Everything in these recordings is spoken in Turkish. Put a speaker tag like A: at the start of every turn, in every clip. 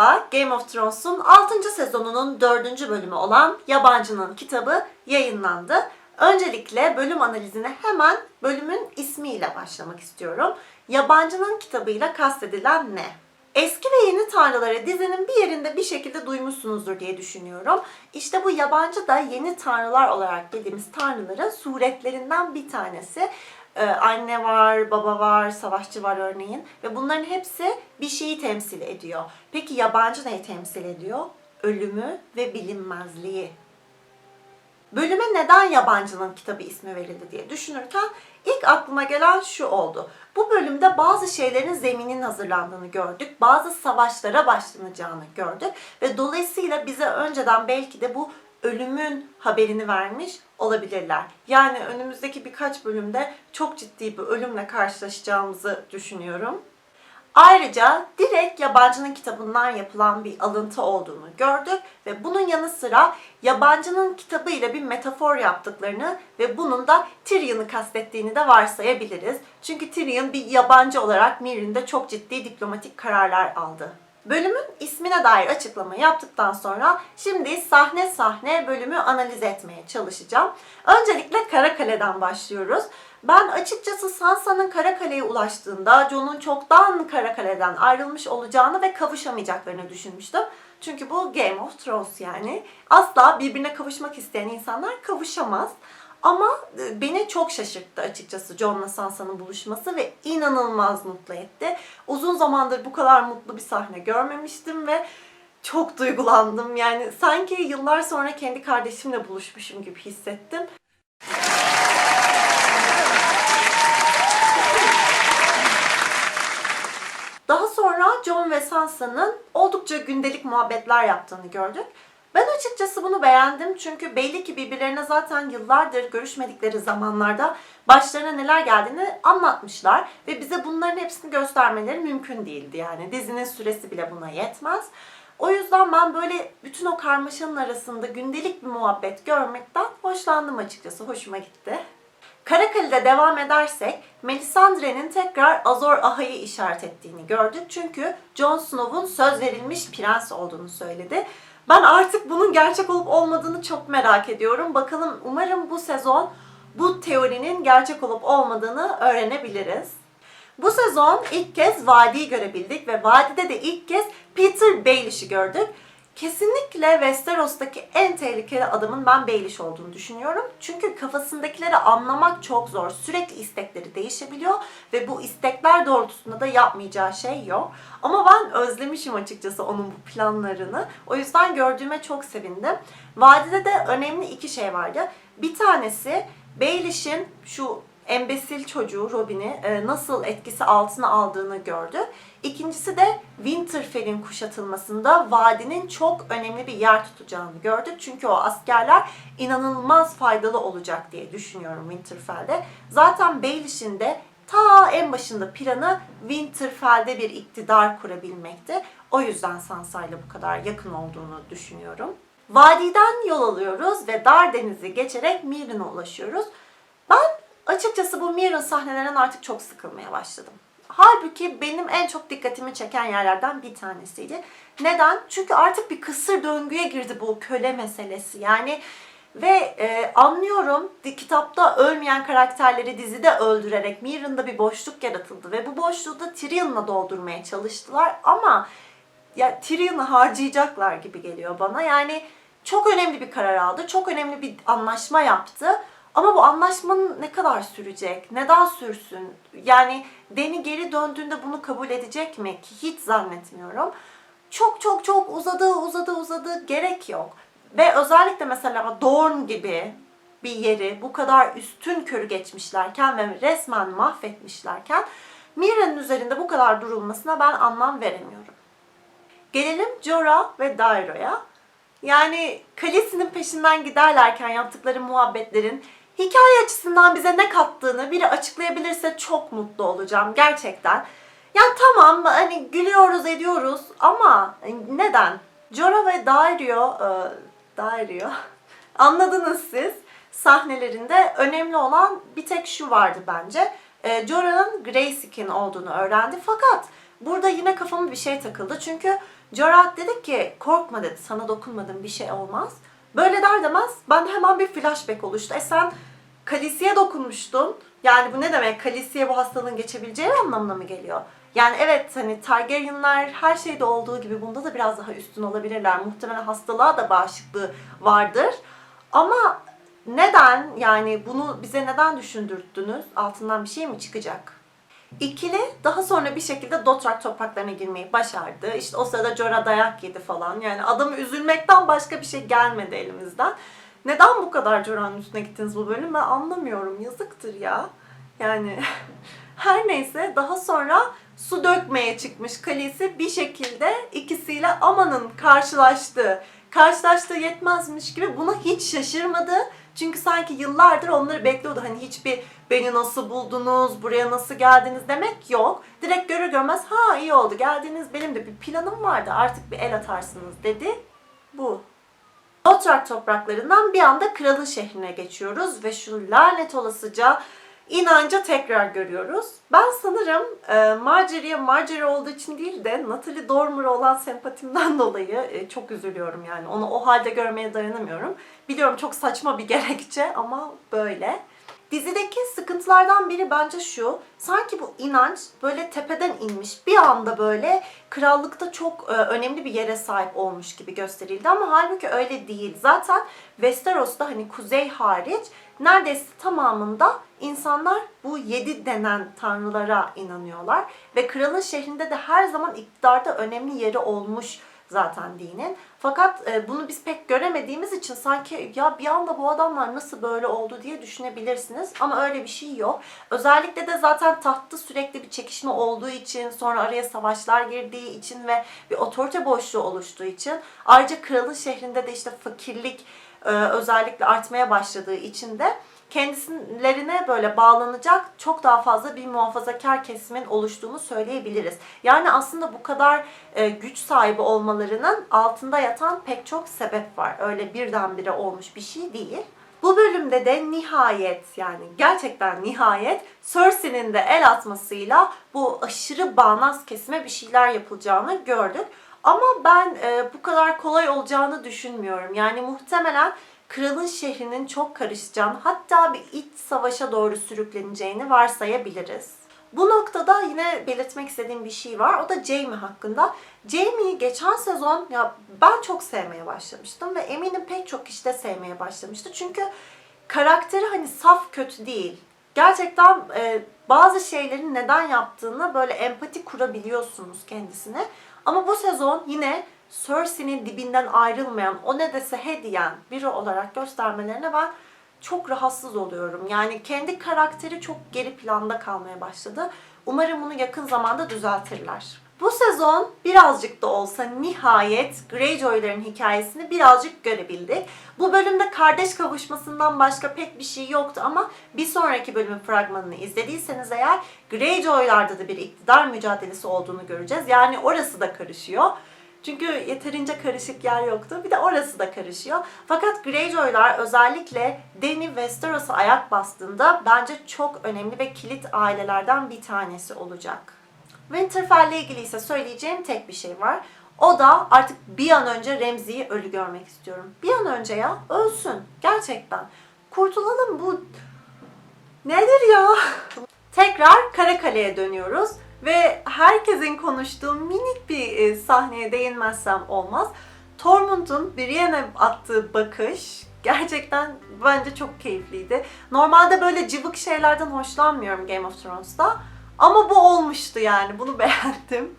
A: Merhaba, Game of Thrones'un 6. sezonunun 4. bölümü olan Yabancının kitabı yayınlandı. Öncelikle bölüm analizine hemen bölümün ismiyle başlamak istiyorum. Yabancının kitabıyla kastedilen ne? Eski ve Yeni Tanrıları dizinin bir yerinde bir şekilde duymuşsunuzdur diye düşünüyorum. İşte bu yabancı da yeni tanrılar olarak bildiğimiz tanrıların suretlerinden bir tanesi. Ee, anne var, baba var, savaşçı var örneğin ve bunların hepsi bir şeyi temsil ediyor. Peki yabancı neyi temsil ediyor? Ölümü ve bilinmezliği. Bölüme neden yabancının kitabı ismi verildi diye düşünürken ilk aklıma gelen şu oldu. Bu bölümde bazı şeylerin zeminin hazırlandığını gördük. Bazı savaşlara başlanacağını gördük. Ve dolayısıyla bize önceden belki de bu ölümün haberini vermiş olabilirler. Yani önümüzdeki birkaç bölümde çok ciddi bir ölümle karşılaşacağımızı düşünüyorum. Ayrıca direkt yabancının kitabından yapılan bir alıntı olduğunu gördük ve bunun yanı sıra yabancının kitabı ile bir metafor yaptıklarını ve bunun da Tyrion'u kastettiğini de varsayabiliriz. Çünkü Tyrion bir yabancı olarak Mirren'de çok ciddi diplomatik kararlar aldı. Bölümün ismine dair açıklama yaptıktan sonra şimdi sahne sahne bölümü analiz etmeye çalışacağım. Öncelikle Karakale'den başlıyoruz. Ben açıkçası Sansa'nın Karakale'ye ulaştığında Jon'un çoktan Karakale'den ayrılmış olacağını ve kavuşamayacaklarını düşünmüştüm. Çünkü bu Game of Thrones yani. Asla birbirine kavuşmak isteyen insanlar kavuşamaz. Ama e, beni çok şaşırttı açıkçası John'la Sansa'nın buluşması ve inanılmaz mutlu etti. Uzun zamandır bu kadar mutlu bir sahne görmemiştim ve çok duygulandım. Yani sanki yıllar sonra kendi kardeşimle buluşmuşum gibi hissettim. Daha sonra John ve Sansa'nın oldukça gündelik muhabbetler yaptığını gördük. Ben açıkçası bunu beğendim çünkü belli ki birbirlerine zaten yıllardır görüşmedikleri zamanlarda başlarına neler geldiğini anlatmışlar ve bize bunların hepsini göstermeleri mümkün değildi yani dizinin süresi bile buna yetmez. O yüzden ben böyle bütün o karmaşanın arasında gündelik bir muhabbet görmekten hoşlandım açıkçası. Hoşuma gitti. Karakale'de devam edersek Melisandre'nin tekrar Azor Ahai'yi işaret ettiğini gördük. Çünkü Jon Snow'un söz verilmiş prens olduğunu söyledi. Ben artık bunun gerçek olup olmadığını çok merak ediyorum. Bakalım umarım bu sezon bu teorinin gerçek olup olmadığını öğrenebiliriz. Bu sezon ilk kez Vadi'yi görebildik ve Vadi'de de ilk kez Peter Baelish'i gördük. Kesinlikle Westeros'taki en tehlikeli adamın ben Baelish olduğunu düşünüyorum. Çünkü kafasındakileri anlamak çok zor. Sürekli istekleri değişebiliyor ve bu istekler doğrultusunda da yapmayacağı şey yok. Ama ben özlemişim açıkçası onun bu planlarını. O yüzden gördüğüme çok sevindim. Vadide de önemli iki şey vardı. Bir tanesi Baelish'in şu embesil çocuğu Robin'i e, nasıl etkisi altına aldığını gördü. İkincisi de Winterfell'in kuşatılmasında vadinin çok önemli bir yer tutacağını gördük. Çünkü o askerler inanılmaz faydalı olacak diye düşünüyorum Winterfell'de. Zaten Baelish'in de ta en başında planı Winterfell'de bir iktidar kurabilmekti. O yüzden Sansa ile bu kadar yakın olduğunu düşünüyorum. Vadiden yol alıyoruz ve Dar Denizi geçerek Mirren'e ulaşıyoruz. Açıkçası bu Mirren sahnelerinden artık çok sıkılmaya başladım. Halbuki benim en çok dikkatimi çeken yerlerden bir tanesiydi. Neden? Çünkü artık bir kısır döngüye girdi bu köle meselesi. Yani ve e, anlıyorum kitapta ölmeyen karakterleri dizide öldürerek Mirren'da bir boşluk yaratıldı ve bu boşluğu da Tyrion'la doldurmaya çalıştılar ama ya Tyrion'u harcayacaklar gibi geliyor bana. Yani çok önemli bir karar aldı. Çok önemli bir anlaşma yaptı. Ama bu anlaşmanın ne kadar sürecek? Neden sürsün? Yani Deni geri döndüğünde bunu kabul edecek mi? Ki hiç zannetmiyorum. Çok çok çok uzadı uzadı uzadı gerek yok. Ve özellikle mesela Dorn gibi bir yeri bu kadar üstün körü geçmişlerken ve resmen mahvetmişlerken Mirren'in üzerinde bu kadar durulmasına ben anlam veremiyorum. Gelelim Jorah ve Dairo'ya. Yani kalesinin peşinden giderlerken yaptıkları muhabbetlerin hikaye açısından bize ne kattığını biri açıklayabilirse çok mutlu olacağım gerçekten. Ya tamam hani gülüyoruz ediyoruz ama neden? Jorah ve Dario, e, Dario anladınız siz sahnelerinde önemli olan bir tek şu vardı bence. E, Jorah'ın Grayskin olduğunu öğrendi fakat Burada yine kafama bir şey takıldı. Çünkü Jorah dedi ki korkma dedi sana dokunmadım bir şey olmaz. Böyle der demez ben hemen bir flashback oluştu. E sen Khaleesi'ye dokunmuştun. Yani bu ne demek? Khaleesi'ye bu hastalığın geçebileceği anlamına mı geliyor? Yani evet hani Targaryenlar her şeyde olduğu gibi bunda da biraz daha üstün olabilirler. Muhtemelen hastalığa da bağışıklığı vardır. Ama neden yani bunu bize neden düşündürttünüz? Altından bir şey mi çıkacak? İkili daha sonra bir şekilde Dothraki topraklarına girmeyi başardı. İşte o sırada Jorah dayak yedi falan. Yani adamı üzülmekten başka bir şey gelmedi elimizden. Neden bu kadar Jorah'ın üstüne gittiniz bu bölüm ben anlamıyorum. Yazıktır ya. Yani her neyse daha sonra su dökmeye çıkmış kalesi bir şekilde ikisiyle Aman'ın karşılaştığı, karşılaştığı yetmezmiş gibi buna hiç şaşırmadı. Çünkü sanki yıllardır onları bekliyordu. Hani hiçbir beni nasıl buldunuz, buraya nasıl geldiniz demek yok. Direkt görür görmez ha iyi oldu geldiniz benim de bir planım vardı artık bir el atarsınız dedi. Bu. Dothraki topraklarından bir anda kralın şehrine geçiyoruz ve şu lanet olasıca inanca tekrar görüyoruz. Ben sanırım e, Marjorie'ye Marjorie olduğu için değil de Natalie Dormer'a olan sempatimden dolayı e, çok üzülüyorum yani. Onu o halde görmeye dayanamıyorum. Biliyorum çok saçma bir gerekçe ama böyle. Dizideki sıkıntılardan biri bence şu. Sanki bu inanç böyle tepeden inmiş. Bir anda böyle krallıkta çok e, önemli bir yere sahip olmuş gibi gösterildi ama halbuki öyle değil. Zaten Westeros'ta hani kuzey hariç neredeyse tamamında insanlar bu yedi denen tanrılara inanıyorlar. Ve kralın şehrinde de her zaman iktidarda önemli yeri olmuş zaten dinin. Fakat e, bunu biz pek göremediğimiz için sanki ya bir anda bu adamlar nasıl böyle oldu diye düşünebilirsiniz. Ama öyle bir şey yok. Özellikle de zaten tahtta sürekli bir çekişme olduğu için, sonra araya savaşlar girdiği için ve bir otorite boşluğu oluştuğu için ayrıca kralın şehrinde de işte fakirlik e, özellikle artmaya başladığı için de kendilerine böyle bağlanacak çok daha fazla bir muhafazakar kesimin oluştuğunu söyleyebiliriz. Yani aslında bu kadar e, güç sahibi olmalarının altında yatan pek çok sebep var. Öyle birdenbire olmuş bir şey değil. Bu bölümde de nihayet yani gerçekten nihayet Cersei'nin de el atmasıyla bu aşırı bağnaz kesime bir şeyler yapılacağını gördük. Ama ben e, bu kadar kolay olacağını düşünmüyorum. Yani muhtemelen kralın şehrinin çok karışacağını hatta bir iç savaşa doğru sürükleneceğini varsayabiliriz. Bu noktada yine belirtmek istediğim bir şey var. O da Jamie hakkında. Jamie'yi geçen sezon ya ben çok sevmeye başlamıştım ve eminim pek çok kişi de sevmeye başlamıştı. Çünkü karakteri hani saf kötü değil. Gerçekten e, bazı şeylerin neden yaptığını böyle empati kurabiliyorsunuz kendisine. Ama bu sezon yine Cersei'nin dibinden ayrılmayan, o ne dese he diyen biri olarak göstermelerine ben çok rahatsız oluyorum. Yani kendi karakteri çok geri planda kalmaya başladı. Umarım bunu yakın zamanda düzeltirler. Bu sezon birazcık da olsa nihayet Greyjoy'ların hikayesini birazcık görebildik. Bu bölümde kardeş kavuşmasından başka pek bir şey yoktu ama bir sonraki bölümün fragmanını izlediyseniz eğer Greyjoy'larda da bir iktidar mücadelesi olduğunu göreceğiz. Yani orası da karışıyor. Çünkü yeterince karışık yer yoktu. Bir de orası da karışıyor. Fakat Greyjoy'lar özellikle Dany Westeros'a ayak bastığında bence çok önemli ve kilit ailelerden bir tanesi olacak. Winterfell ile ilgili ise söyleyeceğim tek bir şey var. O da artık bir an önce Remzi'yi ölü görmek istiyorum. Bir an önce ya ölsün. Gerçekten. Kurtulalım bu... Nedir ya? Tekrar Karakale'ye dönüyoruz. Ve herkesin konuştuğu minik bir e, sahneye değinmezsem olmaz. Tormund'un Brienne'e attığı bakış gerçekten bence çok keyifliydi. Normalde böyle cıvık şeylerden hoşlanmıyorum Game of Thrones'ta. Ama bu olmuştu yani. Bunu beğendim.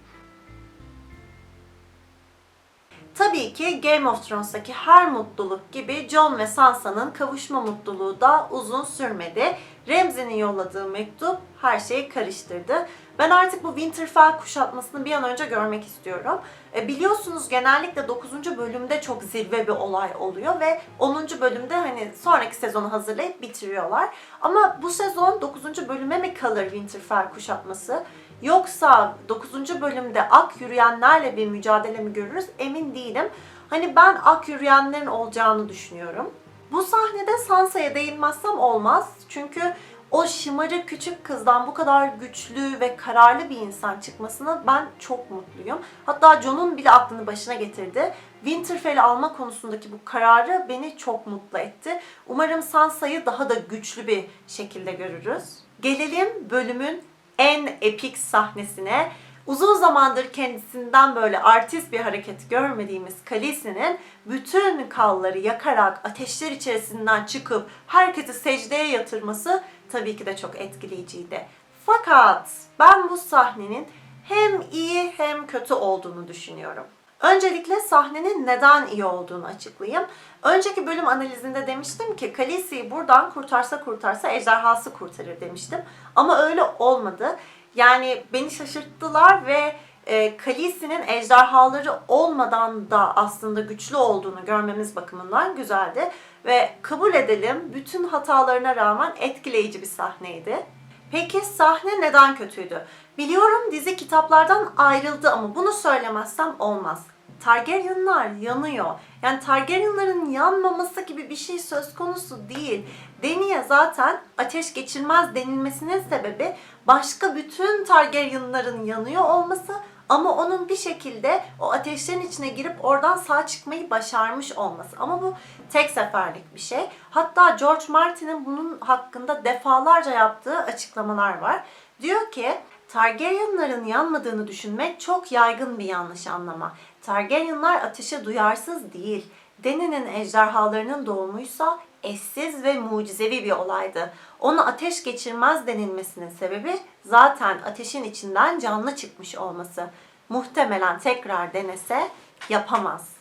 A: Tabii ki Game of Thrones'taki her mutluluk gibi Jon ve Sansa'nın kavuşma mutluluğu da uzun sürmedi. Ramsay'nin yolladığı mektup her şeyi karıştırdı. Ben artık bu Winterfell kuşatmasını bir an önce görmek istiyorum. E, biliyorsunuz genellikle 9. bölümde çok zirve bir olay oluyor ve 10. bölümde hani sonraki sezonu hazırlayıp bitiriyorlar. Ama bu sezon 9. bölüme mi kalır Winterfell kuşatması? Yoksa 9. bölümde ak yürüyenlerle bir mücadele mi görürüz emin değilim. Hani ben ak yürüyenlerin olacağını düşünüyorum. Bu sahnede Sansa'ya değinmezsem olmaz. Çünkü o şımarık küçük kızdan bu kadar güçlü ve kararlı bir insan çıkmasına ben çok mutluyum. Hatta Jon'un bile aklını başına getirdi. Winterfell'i alma konusundaki bu kararı beni çok mutlu etti. Umarım Sansa'yı daha da güçlü bir şekilde görürüz. Gelelim bölümün en epik sahnesine. Uzun zamandır kendisinden böyle artist bir hareket görmediğimiz Khaleesi'nin bütün kalları yakarak ateşler içerisinden çıkıp herkesi secdeye yatırması tabii ki de çok etkileyiciydi. Fakat ben bu sahnenin hem iyi hem kötü olduğunu düşünüyorum. Öncelikle sahnenin neden iyi olduğunu açıklayayım. Önceki bölüm analizinde demiştim ki Khaleesi'yi buradan kurtarsa kurtarsa ejderhası kurtarır demiştim. Ama öyle olmadı. Yani beni şaşırttılar ve e, Khaleesi'nin ejderhaları olmadan da aslında güçlü olduğunu görmemiz bakımından güzeldi. Ve kabul edelim bütün hatalarına rağmen etkileyici bir sahneydi. Peki sahne neden kötüydü? Biliyorum dizi kitaplardan ayrıldı ama bunu söylemezsem olmaz. Targaryenlar yanıyor. Yani Targaryenların yanmaması gibi bir şey söz konusu değil. Dany'e zaten ateş geçirmez denilmesinin sebebi başka bütün Targaryenların yanıyor olması ama onun bir şekilde o ateşlerin içine girip oradan sağ çıkmayı başarmış olması. Ama bu tek seferlik bir şey. Hatta George Martin'in bunun hakkında defalarca yaptığı açıklamalar var. Diyor ki Targaryenların yanmadığını düşünmek çok yaygın bir yanlış anlama. Targaryenlar ateşe duyarsız değil. Dany'nin ejderhalarının doğumuysa eşsiz ve mucizevi bir olaydı. Ona ateş geçirmez denilmesinin sebebi zaten ateşin içinden canlı çıkmış olması. Muhtemelen tekrar denese yapamaz.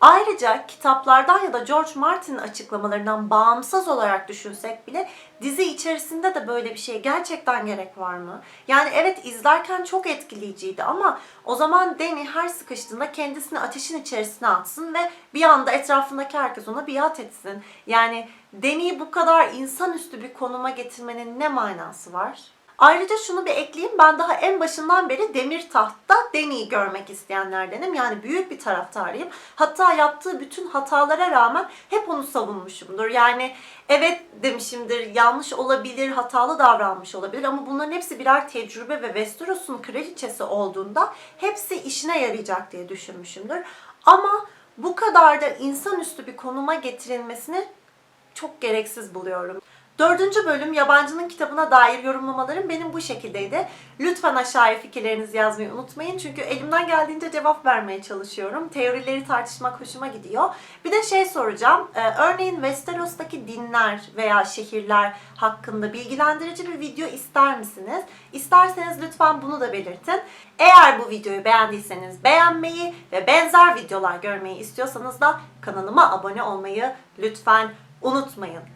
A: Ayrıca kitaplardan ya da George Martin'in açıklamalarından bağımsız olarak düşünsek bile dizi içerisinde de böyle bir şeye gerçekten gerek var mı? Yani evet izlerken çok etkileyiciydi ama o zaman Dany her sıkıştığında kendisini ateşin içerisine atsın ve bir anda etrafındaki herkes ona biat etsin. Yani Dany'yi bu kadar insanüstü bir konuma getirmenin ne manası var? Ayrıca şunu bir ekleyeyim. Ben daha en başından beri Demir Taht'ta Dany'yi görmek isteyenlerdenim. Yani büyük bir taraftarıyım. Hatta yaptığı bütün hatalara rağmen hep onu savunmuşumdur. Yani evet demişimdir, yanlış olabilir, hatalı davranmış olabilir ama bunların hepsi birer tecrübe ve Westeros'un kraliçesi olduğunda hepsi işine yarayacak diye düşünmüşümdür. Ama bu kadar da insanüstü bir konuma getirilmesini çok gereksiz buluyorum. Dördüncü bölüm yabancının kitabına dair yorumlamalarım benim bu şekildeydi. Lütfen aşağıya fikirlerinizi yazmayı unutmayın. Çünkü elimden geldiğince cevap vermeye çalışıyorum. Teorileri tartışmak hoşuma gidiyor. Bir de şey soracağım. Ee, örneğin Westeros'taki dinler veya şehirler hakkında bilgilendirici bir video ister misiniz? İsterseniz lütfen bunu da belirtin. Eğer bu videoyu beğendiyseniz beğenmeyi ve benzer videolar görmeyi istiyorsanız da kanalıma abone olmayı lütfen unutmayın.